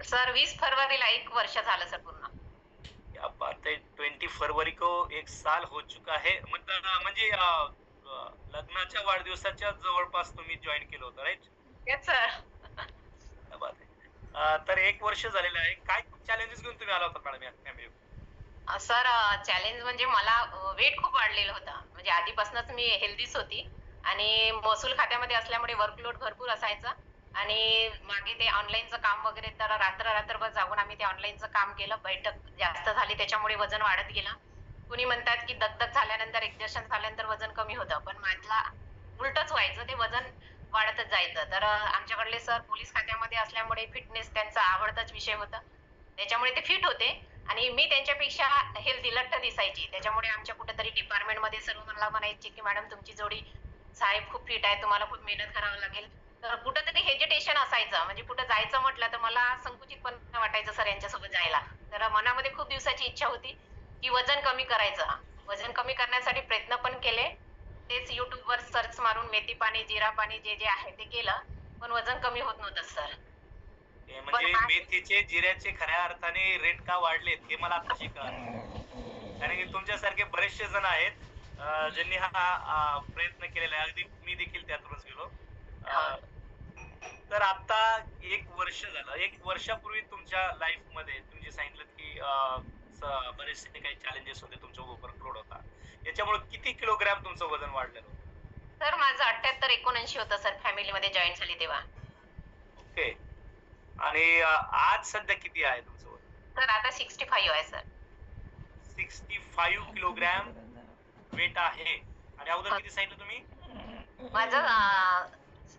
Sir वीस फरवरीला एक वर्ष झालं सर पूर्ण. क्या बात है ट्वेंटी फरवरी को एक साल हो चुका है. मतलब म्हणजे अं, अं, लग्नाच्या वाढदिवसाच्या जवळपास तुम्ही जॉईन केलं होतं राईट येस सर क्या बात आहे. अं, तर एक वर्ष झालेलं आहे. काय चॅलेंजेस घेऊन तुम्ही आला होता मॅडम सर चॅलेंज म्हणजे मला वेट खूप वाढलेलं होतं. म्हणजे आधीपासूनच मी हेल्दीच होती. आणि महसूल खात्यामध्ये असल्यामुळे वर्कलोड भरपूर असायचा. आणि मागे ते ऑनलाईनचं काम वगैरे तर रात्र रात्रभर जागून आम्ही ते ऑनलाईनचं काम केलं. बैठक जास्त झाली त्याच्यामुळे वजन वाढत गेलं. कुणी म्हणतात की दगदग झाल्यानंतर एक्झर्शन झाल्यानंतर वजन कमी होतं. पण माझला उलटच व्हायचं ते वजन वाढतच जायचं. तर आमच्याकडले सर पोलीस खात्यामध्ये असल्यामुळे फिटनेस त्यांचा आवडताच विषय होता. त्याच्यामुळे ते फिट होते. आणि मी त्यांच्यापेक्षा हेल्दी लठ्ठ दिसायची. त्याच्यामुळे आमच्या कुठेतरी डिपार्टमेंटमध्ये सर्व मला म्हणायचे की मॅडम तुमची जोडी साहेब खूप फिट आहे. तुम्हाला खूप मेहनत करावं लागेल. तर कुठंतरी हेजिटेशन असायचं. म्हणजे कुठं जायचं म्हटलं तर मला संकुचितपण वाटायचं सर यांच्यासोबत जायला. तर मनामध्ये खूप दिवसाची इच्छा होती की वजन कमी करायचं. वजन कमी करण्यासाठी प्रयत्न पण केले. तेच युट्यूबवर सर्च मारून मेथी पाणी जिरा पाणी जे जे आहे ते केलं. पण वजन कमी होत नव्हतं सर हे म्हणजे पण- मेथीचे जिऱ्याचे खऱ्या अर्थाने रेट का वाढलेत हे मला आता कळलं कारण की तुमच्यासारखे बरेचसे जण आहेत ज्यांनी हा प्रयत्न केलेला आहे. अगदी मी देखील त्यातूनच गेलो. तर आता एक वर्ष झालं. एक वर्षापूर्वी तुमच्या लाईफमध्ये तुम्ही जे सांगितलं की बरेचसे काही चॅलेंजेस होते तुमच्या ओव्हरफ्लोड होता. याच्यामुळे किती किलोग्रॅम तुमचं वजन वाढलेलं होतं? सर माझं अठ्याहत्तर एकोणऐंशी होतं सर फॅमिलीमध्ये जॉईन झाली तेव्हा. ओके. आणि आज सध्या किती आहे तुमचं वजन? तर आता सिक्स्टी फाईव्ह आहे sir. Sixty five kilogram weight आहे. आणि अगोदर किती सांगितलं तुम्ही? माझं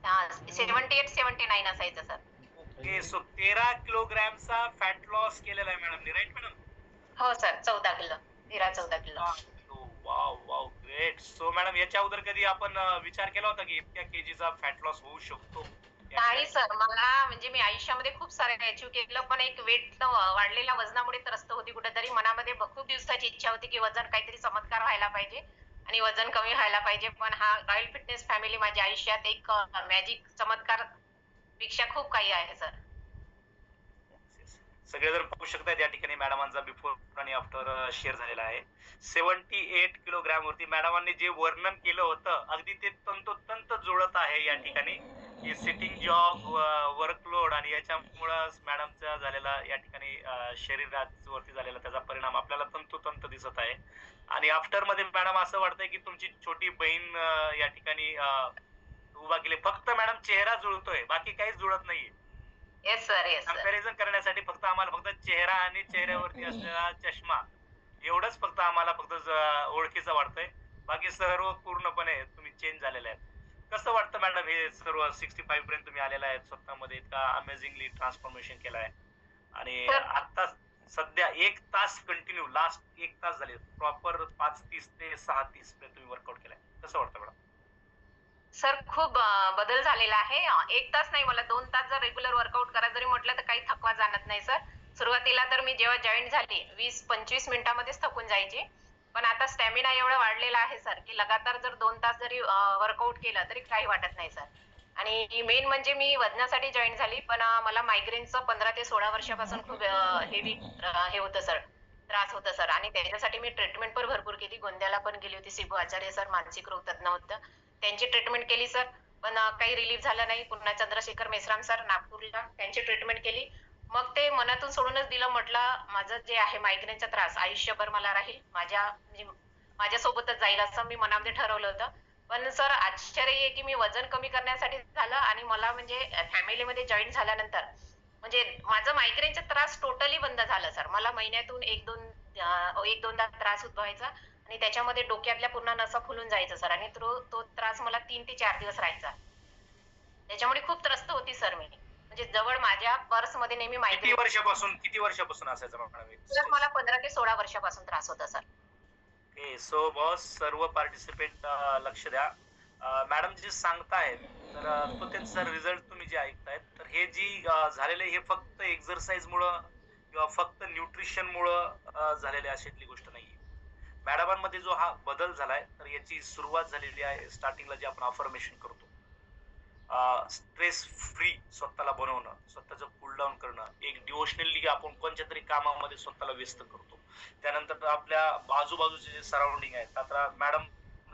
सेव्हन्टी एट सेव्हन्टी नाईन असायचं सर ओके सो तेरा किलोग्रॅमचा फॅट लॉस केलेला आहे मॅडम राईट मॅडम हो सर चौदा किलो. तेरा चौदा kilo. Wow wow great so madam याच्या अगोदर कधी आपण विचार केला होता की इतक्या केजीचा फॅट लॉस होऊ शकतो? नाही सर मला म्हणजे मी आयुष्यामध्ये खूप सारे अचीव केलं पण एक वेट वाढलेल्या वजनामुळे त्रस्त होती कुठेतरी. मनामध्ये खूप दिवसाची इच्छा होती की वजन काहीतरी चमत्कार व्हायला पाहिजे. आणि वजन कमी व्हायला पाहिजे. पण हा रॉयल फिटनेस फॅमिली माझ्या आयुष्यात एक मॅजिक चमत्कारपेक्षा खूप काही आहे सर सगळेजण पाहू शकतात या ठिकाणी मॅडमांचा बिफोर आणि आफ्टर शेअर झालेला आहे. सेव्हन्टी एट किलोग्रॅम वरती मॅडमांनी जे वर्णन केलं होतं अगदी ते तंतोतंत जुळत आहे या ठिकाणी. सिटिंग जॉब वर्कलोड आणि याच्यामुळं मॅडमचा झालेला या ठिकाणी शरीरावरती वरती झालेला त्याचा परिणाम आपल्याला तंतोतंत दिसत आहे. आणि आफ्टरमध्ये मॅडम असं वाटतंय की तुमची छोटी बहीण या ठिकाणी उभा केली. फक्त मॅडम चेहरा जुळतोय बाकी काहीच जुळत नाहीये. येस सर येस कंपॅरिझन करण्यासाठी फक्त आम्हाला फक्त चेहरा आणि चेहऱ्यावरती असलेला चष्मा एवढंच फक्त आम्हाला फक्त ओळखीचं वाटतंय. बाकी सर्व पूर्णपणे तुम्ही चेंज झालेले आहेत. कसं वाटतं मॅडम हे सर्व सिक्स्टी फाईव्ह पर्यंत तुम्ही आलेला आहे स्वतःमध्ये इतका अमेझिंगली ट्रान्सफॉर्मेशन केलं आहे आणि तर- आता सध्या एक तास कंटिन्यू लास्ट एक तास झाले. प्रॉपर पाच तीस ते सहा तीस पर्यंत तुम्ही वर्कआउट केलाय. कसं वाटतं मॅडम? सर खूप बदल झालेला आहे. एक तास नाही मला दोन तास जर रेग्युलर वर्कआउट करा जरी म्हटलं तर काही थकवा जाणत नाही सर. सुरुवातीला तर मी जेव्हा जॉईन झाली वीस पंचवीस मिनिटांमध्येच थकून जायची. पण आता स्टॅमिना एवढा वाढलेला आहे सर की लगातार जर दोन तास जरी वर्कआउट केलं तरी काही वाटत नाही सर. आणि मेन म्हणजे मी वजनासाठी जॉईन झाली पण मला मायग्रेनचं पंधरा ते सोळा वर्षापासून खूप हेवी हे होतं सर त्रास होता सर आणि त्याच्यासाठी मी ट्रीटमेंट पण भरपूर केली. गोंद्याला पण गेली होती शिबू आचार्य सर मानसिक रोग तज्ञ होतं. त्यांची ट्रीटमेंट केली सर पण काही रिलीफ झालं नाही. पुन्हा चंद्रशेखर मेश्राम सर नागपूरला त्यांची ट्रीटमेंट केली. मग ते मनातून सोडूनच दिलं म्हटलं माझं जे आहे मायग्रेनचा त्रास आयुष्यभर मला राहील. माझ्या म्हणजे माझ्यासोबतच जाईल असं मी मनामध्ये ठरवलं होतं. पण सर आश्चर्य आहे की मी वजन कमी करण्यासाठी झालं आणि मला म्हणजे फॅमिलीमध्ये जॉईन झाल्यानंतर म्हणजे माझं मायग्रेनचा त्रास टोटली बंद झाला सर. मला महिन्यातून एक दोन एक दोनदा त्रास उद्भवायचा आणि त्याच्यामध्ये डोक्यातल्या पूर्ण नसा फुलून जायचा सर. आणि तो तो त्रास मला तीन ते चार दिवस राहायचा. त्याच्यामुळे खूप त्रस्त होती सर मी. म्हणजे जवळ माझ्या पर्समध्ये नेहमी किती मायग्रेन वर्षापासून किती वर्षापासून असायचं मला पंधरा ते सोळा वर्षापासून त्रास होता सर. सो बॉस सर्व पार्टिसिपेंट लक्ष द्या. मॅडम जे सांगतायत तर तो त्यांचा रिझल्ट तुम्ही जे ऐकतायत तर हे जी झालेले हे फक्त एक्झरसाइज मुळे किंवा फक्त न्यूट्रिशन मुळे झालेले अशातली गोष्ट नाहीये. मॅडमांमध्ये जो हा बदल झालाय तर याची सुरुवात झालेली आहे स्टार्टिंगला जे आपण अफर्मेशन करतो. स्ट्रेस फ्री स्वतःला बनवणं स्वतःचं कूल डाऊन करणं एक डिवोशनली आपण कोणत्या तरी कामामध्ये स्वतःला व्यस्त करतो. त्यानंतर आपल्या आजूबाजूचे जे सराउंडिंग आहेत आता मॅडम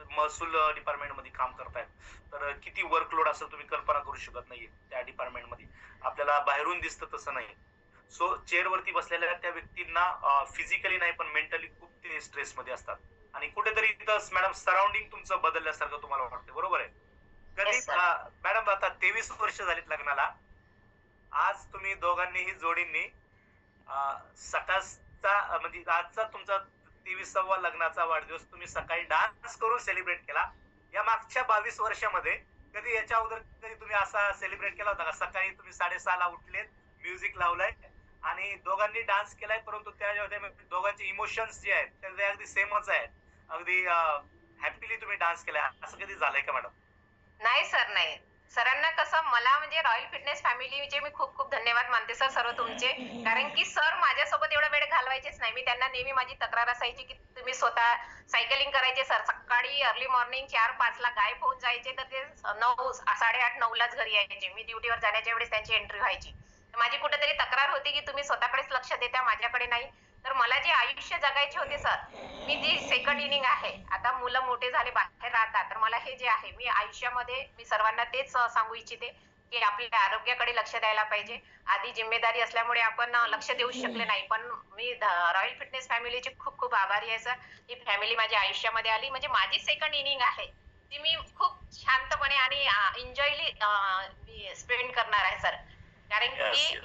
महसूल डिपार्टमेंटमध्ये काम करतायत. तर किती वर्कलोड असेल तुम्ही कल्पना करू शकत नाहीये त्या डिपार्टमेंटमध्ये आपल्याला बाहेरून दिसतं तसं नाही. सो चेअरवरती बसलेल्या त्या व्यक्तींना फिजिकली नाही पण मेंटली खूप ते स्ट्रेसमध्ये असतात. आणि कुठेतरी तिथं मॅडम सराउंडिंग तुमचं बदलल्यासारखं तुम्हाला वाटतं बरोबर आहे? कधी. अं, मॅडम आता तेवीस वर्ष झालीत लग्नाला. आज तुम्ही दोघांनीही जोडींनी सकाळचा म्हणजे आजचा तुमचा तेविसावा लग्नाचा वाढदिवस तुम्ही सकाळी डान्स करून सेलिब्रेट केला. या मागच्या बावीस वर्षामध्ये कधी याच्या अगोदर कधी तुम्ही असा सेलिब्रेट केला होता का? सकाळी तुम्ही साडेसहाला उठलेत म्युझिक लावलंय आणि दोघांनी डान्स केलाय परंतु त्याच्यामध्ये दोघांचे इमोशन्स जे आहेत ते अगदी सेमच आहेत. अगदी हॅपीली तुम्ही डान्स केलाय. असं कधी झालंय का मॅडम? नाही सर नाही. सरांना कसं मला म्हणजे रॉयल फिटनेस फॅमिलीचे मी खूप खूप धन्यवाद मानते सर सर्व तुमचे. कारण की सर माझ्यासोबत एवढा वेळ घालवायचेच नाही. मी त्यांना नेहमी माझी तक्रार असायची की तुम्ही स्वतः सायकलिंग करायचे सर. सकाळी अर्ली मॉर्निंग चार पाच ला गायब होऊन जायचे तर ते नऊ साडेआठ नऊ लाच घरी यायचे. मी ड्युटीवर जाण्याच्या वेळेस त्यांची एंट्री व्हायची. माझी कुठेतरी तक्रार होती की तुम्ही स्वतःकडेच लक्ष देता माझ्याकडे नाही. तर मला जे आयुष्य जगायचे होते सर मी जी सेकंड इनिंग आहे आता मुलं मोठे झाले बाहेर राहतात तर मला हे जे आहे मी आयुष्यामध्ये मी सर्वांना तेच सांगू इच्छिते की आपल्या आरोग्याकडे लक्ष द्यायला पाहिजे. आधी जिम्मेदारी असल्यामुळे आपण लक्ष देऊ शकले नाही पण मी रॉयल फिटनेस फॅमिलीचे खूप खूप आभारी आहे सर ही फॅमिली माझ्या आयुष्यामध्ये आली. म्हणजे माझी सेकंड इनिंग आहे ती मी खूप शांतपणे आणि एन्जॉयली स्पेंड करणार आहे सर कारण की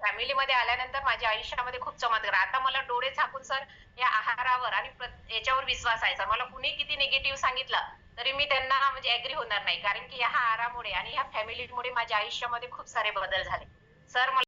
फॅमिलीमध्ये आल्यानंतर माझ्या आयुष्यामध्ये खूप चमत्कार आता मला डोळे झाकून सर या आहारावर आणि याच्यावर विश्वास आहे सर मला कुणी किती निगेटिव्ह सांगितलं तरी मी त्यांना म्हणजे ऍग्री होणार नाही. कारण की या आहारामुळे आणि या फॅमिलीमुळे माझ्या आयुष्यामध्ये खूप सारे बदल झाले. सर मला